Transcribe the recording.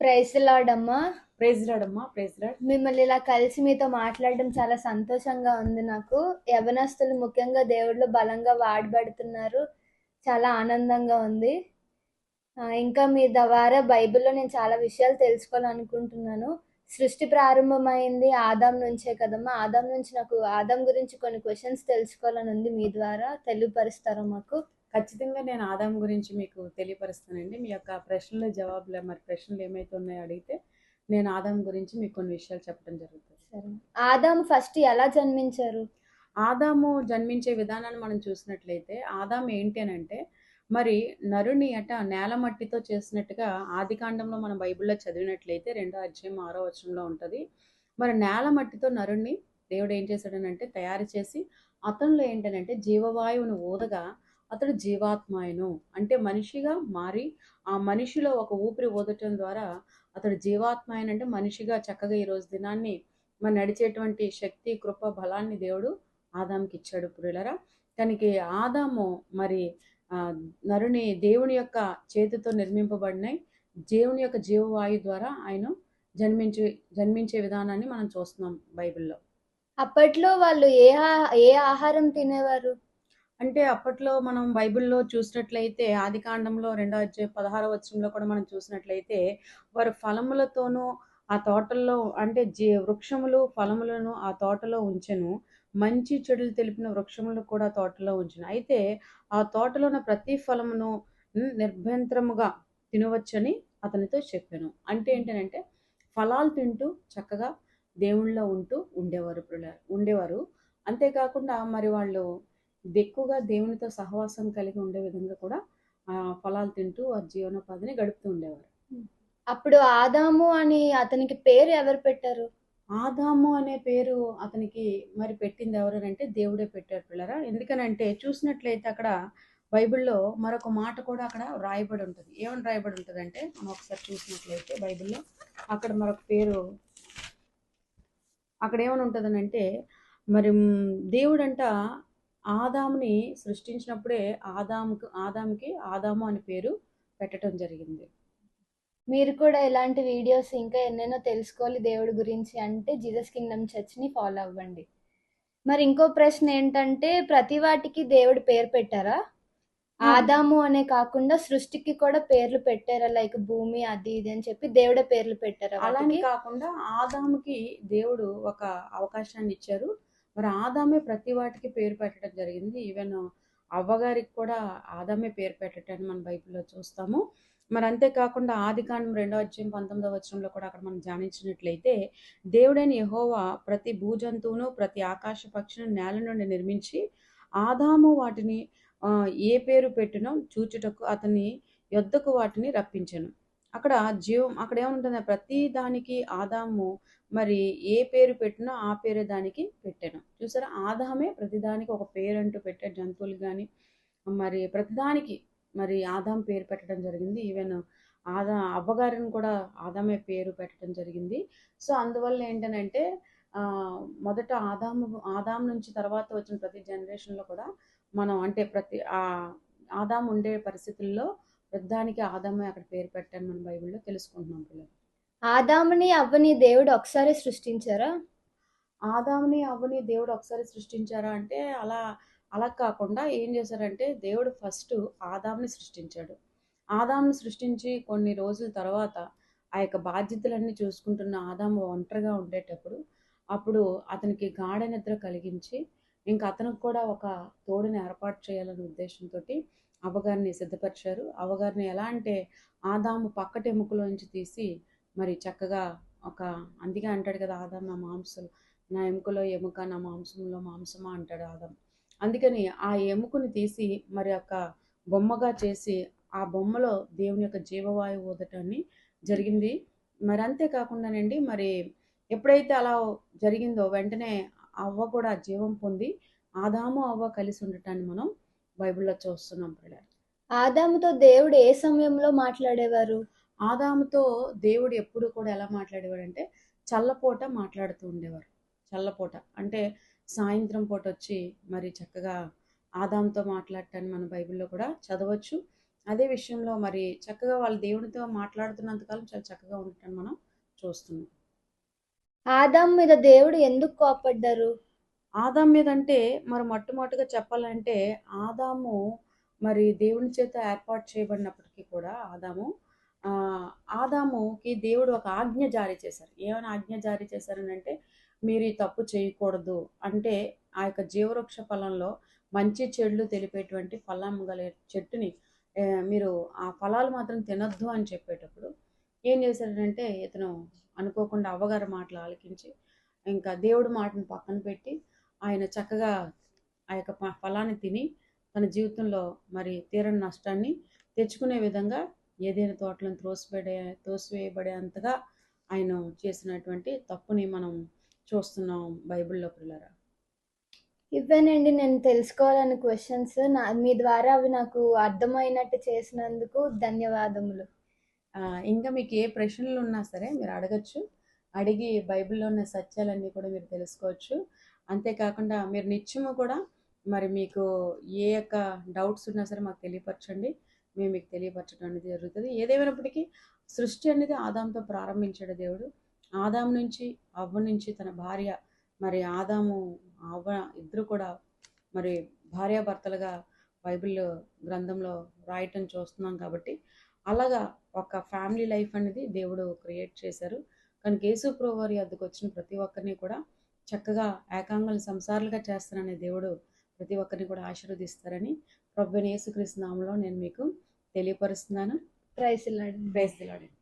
Praise లాడమ్మా prize రాడమ్మా prize రాడ్ మిమ్మల్ని ఇలా కలిసి మీతో మాట్లాడడం చాలా సంతోషంగా ఉంది నాకు. యవనస్తులు ముఖ్యంగా దేవుళ్ళు బలంగా వాడబడుతున్నారు. చాలా ఆనందంగా ఉంది. ఇంకా మీ ద్వారా బైబిల్లో నేను చాలా విషయాలు తెలుసుకోవాలనుకుంటున్నాను. సృష్టి ప్రారంభమైంది ఆదాం నుంచే కదమ్మా. ఆదాం నుంచి నాకు ఆదాం గురించి కొన్ని క్వశ్చన్స్ తెలుసుకోవాలని ఉంది మీ ద్వారా. తెలియపరుస్తారా మాకు? ఖచ్చితంగా నేను ఆదాం గురించి మీకు తెలియపరుస్తానండి. మీ యొక్క ప్రశ్నల జవాబులు మరి ప్రశ్నలు ఏమైతే ఉన్నాయో అడిగితే నేను ఆదాం గురించి మీకు కొన్ని విషయాలు చెప్పడం జరుగుతుంది. సరే. ఆదాం ఫస్ట్ ఎలా జన్మించారు? ఆదాము జన్మించే విధానాన్ని మనం చూసినట్లయితే ఆదాం ఏంటి అని అంటే మరి నరుని అట నేల మట్టితో చేసినట్టుగా ఆది కాండంలో మనం బైబిల్లో చదివినట్లయితే రెండో అధ్యాయం ఆరో వచనంలో ఉంటుంది. మరి నేల మట్టితో నరుణ్ణి దేవుడు ఏం చేశాడనంటే తయారు చేసి అతనిలో ఏంటనంటే జీవవాయువును ఊదగా అతడు జీవాత్మాయను. అంటే మనిషిగా మారి ఆ మనిషిలో ఒక ఊపిరి ఊదటం ద్వారా అతడు జీవాత్మాయన అంటే మనిషిగా చక్కగా ఈ రోజు దినాన్ని మన నడిచేటువంటి శక్తి కృప బలాన్ని దేవుడు ఆదాంకి ఇచ్చాడు పురులరా తనకి ఆదాము మరి నరుని దేవుని యొక్క చేతితో నిర్మింపబడినాయి. దేవుని యొక్క జీవవాయు ద్వారా ఆయన జన్మించే జన్మించే విధానాన్ని మనం చూస్తున్నాం బైబిల్లో. అప్పట్లో వాళ్ళు ఏ ఏ ఆహారం తినేవారు? అంటే అప్పట్లో మనం బైబిల్లో చూసినట్లయితే ఆది కాండంలో రెండో అధ్యాయం పదహారో వచనంలో కూడా మనం చూసినట్లయితే వారు ఫలములతోనూ ఆ తోటల్లో అంటే జీ వృక్షములు ఫలములను ఆ తోటలో ఉంచెను. మంచి చెడులు తెలిపిన వృక్షములు కూడా తోటలో ఉంచెను. అయితే ఆ తోటలో ఉన్న ప్రతి ఫలమును ఉమ్, తినవచ్చని అతనితో చెప్పాను. అంటే ఏంటంటే ఫలాలు తింటూ చక్కగా దేవుళ్ళలో ఉంటూ ఉండేవారు ఉండేవారు. అంతేకాకుండా మరి వాళ్ళు ఎక్కువగా దేవునితో సహవాసం కలిగి ఉండే విధంగా కూడా ఆ ఫలాలు తింటూ ఆ జీవనోపాధిని గడుపుతూ ఉండేవారు. అప్పుడు ఆదాము అని అతనికి పేరు ఎవరు పెట్టారు? ఆదాము అనే పేరు అతనికి మరి పెట్టింది ఎవరనంటే దేవుడే పెట్టారు పిల్లరా. ఎందుకనంటే చూసినట్లయితే అక్కడ బైబిల్లో మరొక మాట కూడా అక్కడ రాయబడి ఉంటుంది. ఏమని రాయబడి ఉంటుంది అంటే మనం ఒకసారి చూసినట్లయితే బైబిల్లో అక్కడ మరొక పేరు అక్కడ ఏమని ఉంటుందనంటే మరి దేవుడంట ఆదాముని సృష్టించినప్పుడే ఆదాముకు ఆదాముకి ఆదాము అని పేరు పెట్టడం జరిగింది. మీరు కూడా ఇలాంటి వీడియోస్ ఇంకా ఎన్నెన్నో తెలుసుకోవాలి దేవుడి గురించి అంటే జీసస్ కింగ్డమ్ చర్చ్ని ఫాలో అవ్వండి. మరి ఇంకో ప్రశ్న ఏంటంటే ప్రతి వాటికి దేవుడు పేరు పెట్టారా. ఆదాము అనే కాకుండా సృష్టికి కూడా పేర్లు పెట్టారా? లైక్ భూమి అది ఇది అని చెప్పి దేవుడే పేర్లు పెట్టారా అలానే వాటికి? కాకుండా ఆదాముకి దేవుడు ఒక అవకాశాన్ని ఇచ్చారు. మరి ఆదామే ప్రతి వాటికి పేరు పెట్టడం జరిగింది. ఈవెన్ అవ్వగారికి కూడా ఆదామే పేరు పెట్టడాన్ని మనం బైబిల్లో చూస్తాము. మరి అంతేకాకుండా ఆది కాండం రెండో అధ్యాయం పంతొమ్మిదవ వచనంలో కూడా అక్కడ మనం ధ్యానించినట్లయితే దేవుడైన యహోవా ప్రతి భూజంతువును ప్రతి ఆకాశ పక్షిని నేల నుండి నిర్మించి ఆదాము వాటిని ఏ పేరు పెట్టినో చూచుటకు అతని యొద్దకు వాటిని రప్పించను. అక్కడ జీవం అక్కడ ఏముంటుంది? ప్రతి దానికి ఆదాము మరి ఏ పేరు పెట్టినో ఆ పేరు దానికి పెట్టాను. చూసారా? ఆదామే ప్రతిదానికి ఒక పేరు అంటూ పెట్టే జంతువులు కానీ మరి ప్రతిదానికి మరి ఆదాం పేరు పెట్టడం జరిగింది. ఈవెన్ ఆదా అవ్వగారిని కూడా ఆదామే పేరు పెట్టడం జరిగింది. సో అందువల్ల ఏంటనంటే మొదట ఆదాము ఆదాం నుంచి తర్వాత వచ్చిన ప్రతి జనరేషన్లో కూడా మనం అంటే ప్రతి ఆదాం ఉండే పరిస్థితుల్లో ప్రతిదానికి ఆదామే అక్కడ పేరు పెట్టాను మన బైబిల్లో తెలుసుకుంటున్నాం పిల్లలు. ఆదాముని అవ్వని దేవుడు ఒకసారి సృష్టించారా? ఆదాముని అవ్వని దేవుడు ఒకసారి సృష్టించారా అంటే అలా అలా కాకుండా ఏం చేశారంటే దేవుడు ఫస్ట్ ఆదాముని సృష్టించాడు. ఆదాముని సృష్టించి కొన్ని రోజుల తర్వాత ఆ యొక్క బాధ్యతలన్నీ చూసుకుంటున్న ఆదాము ఒంటరిగా ఉండేటప్పుడు అప్పుడు అతనికి గాఢ నిద్ర కలిగించి ఇంకా అతనికి కూడా ఒక తోడుని ఏర్పాటు చేయాలనే ఉద్దేశంతో అవ్వగారిని సిద్ధపరిచారు. అవగారిని ఎలా అంటే ఆదాము పక్కటి ఎముకలోంచి తీసి మరి చక్కగా ఒక అందుకే అంటాడు కదా ఆదాము నా మాంసం నా ఎముకలో ఎముక నా మాంసంలో మాంసమా అంటాడు ఆదాం. అందుకని ఆ ఎముకని తీసి మరి ఒక బొమ్మగా చేసి ఆ బొమ్మలో దేవుని యొక్క జీవవాయువు ఊదటాన్ని జరిగింది. మరి అంతేకాకుండానండి మరి ఎప్పుడైతే అలా జరిగిందో వెంటనే అవ్వ కూడా జీవం పొంది ఆదాము అవ్వ కలిసి ఉండటాన్ని మనం బైబిల్లో చూస్తున్నాం పిల్లలు ఆదాముతో దేవుడు ఏ సమయంలో మాట్లాడేవారు? ఆదాముతో దేవుడు ఎప్పుడు కూడా ఎలా మాట్లాడేవాడంటే చల్లపూట మాట్లాడుతూ ఉండేవారు. చల్లపూట. అంటే సాయంత్రం పూట వచ్చి మరి చక్కగా ఆదాంతో మాట్లాడటాన్ని మన బైబిల్లో కూడా చదవచ్చు. అదే విషయంలో మరి చక్కగా వాళ్ళు దేవునితో మాట్లాడుతున్నంతకాలం చాలా చక్కగా ఉండటం మనం చూస్తున్నాం. ఆదాం మీద దేవుడు ఎందుకు కోపడ్డారు? ఆదాం మీద అంటే మరి మొట్టమొదటిగా చెప్పాలంటే ఆదాము మరి దేవుని చేత ఏర్పాటు చేయబడినప్పటికీ కూడా ఆదాము ఆ, ఆదాముకి దేవుడు ఒక ఆజ్ఞ జారీ చేశారు. ఏమైనా ఆజ్ఞ జారీ చేశారని అంటే మీరు ఈ తప్పు చేయకూడదు అంటే ఆ యొక్క జీవవృక్ష ఫలంలో మంచి చెడులు తెలిపేటువంటి ఫలం గల చెట్టుని మీరు ఆ ఫలాలు మాత్రం తినొద్దు అని చెప్పేటప్పుడు ఏం చేశాడంటే ఇతను అనుకోకుండా అవ్వగారి మాటలు ఆలకించి ఇంకా దేవుడి మాటను పక్కన పెట్టి ఆయన చక్కగా ఆ యొక్క ఫలాన్ని తిని తన జీవితంలో మరి తీరని నష్టాన్ని తెచ్చుకునే విధంగా ఏదైనా తోటలను త్రోసిపడే తోసివేయబడేంతగా ఆయన చేసినటువంటి తప్పుని మనం చూస్తున్నాం బైబిల్లో పిల్లరా? ఇవేనండి నేను తెలుసుకోవాలని క్వశ్చన్స్ నా మీ ద్వారా అవి నాకు అర్థమైనట్టు చేసినందుకు ధన్యవాదములు. ఇంకా మీకు ఏ ప్రశ్నలు ఉన్నా సరే మీరు అడగచ్చు. అడిగి బైబిల్లో ఉన్న సత్యాలన్నీ కూడా మీరు తెలుసుకోవచ్చు. అంతేకాకుండా మీరు నిత్యము కూడా మరి మీకు ఏ యొక్క డౌట్స్ ఉన్నా సరే మాకు తెలియపరచండి. మేము మీకు తెలియపరచడం అనేది జరుగుతుంది. ఏదేమైనప్పటికీ సృష్టి అనేది ఆదాంతో ప్రారంభించాడు దేవుడు. ఆదాం నుంచి అవ్వ నుంచి తన భార్య మరి ఆదాము అవ్వ ఇద్దరు కూడా మరి భార్యాభర్తలుగా బైబిల్ గ్రంథంలో రాయటం చూస్తున్నాం కాబట్టి అలాగా ఒక ఫ్యామిలీ లైఫ్ అనేది దేవుడు క్రియేట్ చేశారు. కనుక యేసు ప్రభు వారి వద్దకు వచ్చిన ప్రతి ఒక్కరిని కూడా చక్కగా ఏకాంగుల సంసారాలుగా చేస్తాననే దేవుడు ప్రతి ఒక్కరిని కూడా ఆశీర్వదిస్తారని ప్రభు యేసుక్రీస్తు నామంలో నేను మీకు తెలియపరుస్తున్నాను. ప్రైస్ దిలాడండి